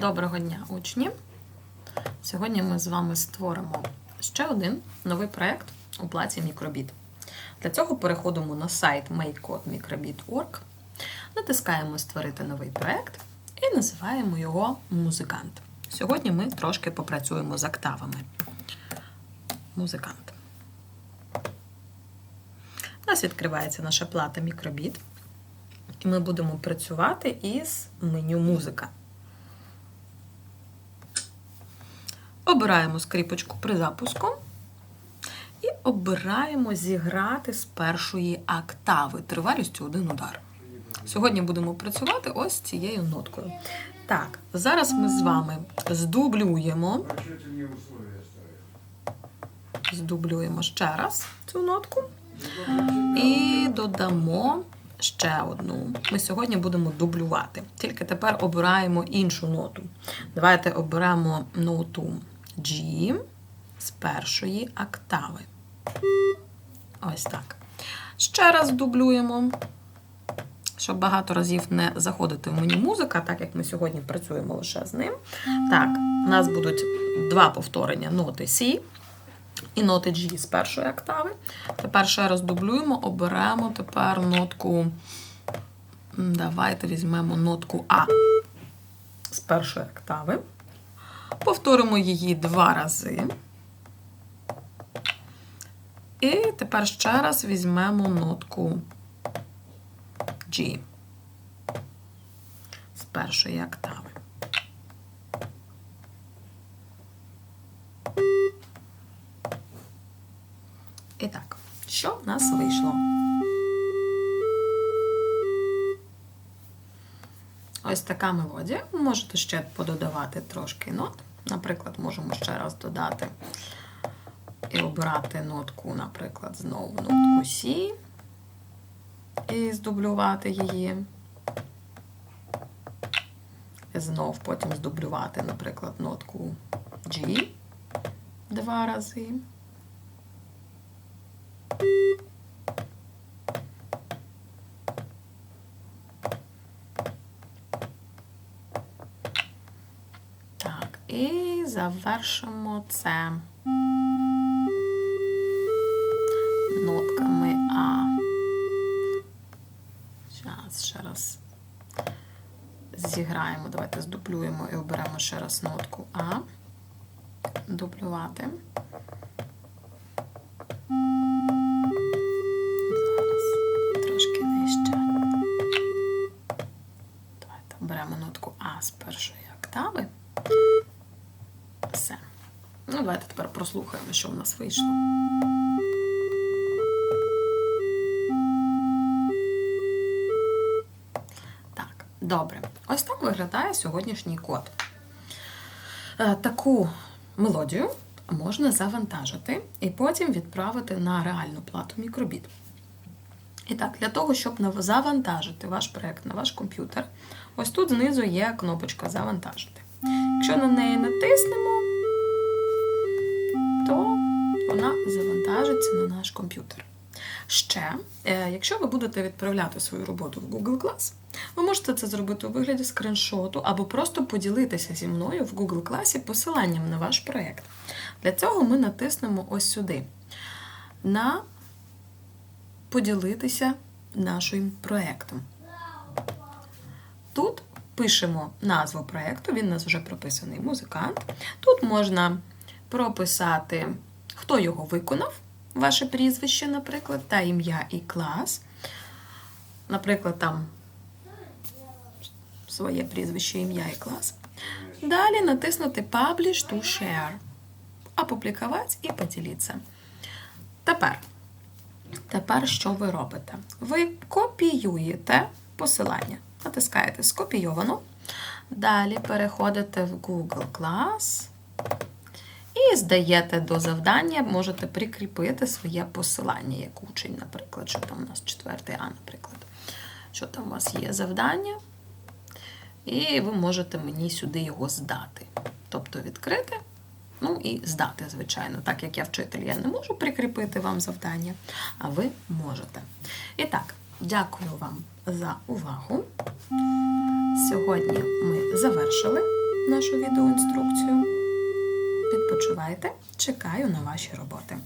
Доброго дня, учні! Сьогодні ми з вами створимо ще один новий проєкт у плаці мікробіт. Для цього переходимо на сайт makeCodeMicrobit.org, натискаємо Створити новий проєкт і називаємо його Музикант. Сьогодні ми трошки попрацюємо з октавами. Музикант. У нас відкривається наша плата мікробіт, і ми будемо працювати із меню музика. Обираємо скріпочку при запуску і обираємо зіграти з першої октави тривалістю один удар. Сьогодні будемо працювати ось цією ноткою. Так, зараз ми з вами здублюємо, здублюємо ще раз цю нотку і додамо ще одну. Ми сьогодні будемо дублювати. Тільки тепер обираємо іншу ноту. Давайте оберемо ноту G з першої октави. Ось так. Ще раз дублюємо, щоб багато разів не заходити в меню музика, так як ми сьогодні працюємо лише з ним. Так, у нас будуть два повторення ноти C і ноти G з першої октави. Тепер ще раз дублюємо, оберемо тепер нотку. Давайте візьмемо нотку А з першої октави. Повторимо її два рази. І тепер ще раз візьмемо нотку G з першої октави. І так, що в нас вийшло? Ось така мелодія. Можете ще пододавати трошки нот. Наприклад, можемо ще раз додати і обирати нотку, наприклад, знову нотку Сі і здублювати її. Знов потім здублювати, наприклад, нотку G два рази. Так, і завершимо це нотками А. Зараз ще раз зіграємо. Давайте здублюємо і оберемо ще раз нотку А. Дублювати. Зараз трошки нижче. Давайте оберемо нотку А з першої октави. Ну, давайте тепер прослухаємо, що в нас вийшло. Так, добре. Ось так виглядає сьогоднішній код. Е, Таку мелодію можна завантажити і потім відправити на реальну плату мікробіт. І так, для того, щоб завантажити ваш проєкт на ваш комп'ютер, ось тут знизу є кнопочка Завантажити. Якщо на неї натиснемо, то вона завантажиться на наш комп'ютер. Ще, е, якщо ви будете відправляти свою роботу в Google Class, ви можете це зробити у вигляді скриншоту або просто поділитися зі мною в Google Class посиланням на ваш проєкт. Для цього ми натиснемо ось сюди на поділитися нашим проєктом. Тут пишемо назву проєкту, він у нас вже прописаний музикант. Тут можна прописати, хто його виконав, ваше прізвище, наприклад, та ім'я і клас. Наприклад, там своє прізвище, ім'я і клас. Далі натиснути Publish to Share. Опублікувати і поділитися. Тепер, тепер що ви робите? Ви копіюєте посилання. Натискаєте скопійовано. Далі переходите в Google Class здаєте до завдання, можете прикріпити своє посилання, як учень, наприклад, що там у нас 4 А, наприклад. Що там у вас є завдання, і ви можете мені сюди його здати. Тобто відкрити, ну і здати, звичайно. Так як я вчитель, я не можу прикріпити вам завдання, а ви можете. І так, дякую вам за увагу. Сьогодні ми завершили нашу відеоінструкцію. Відпочивайте, чекаю на ваші роботи.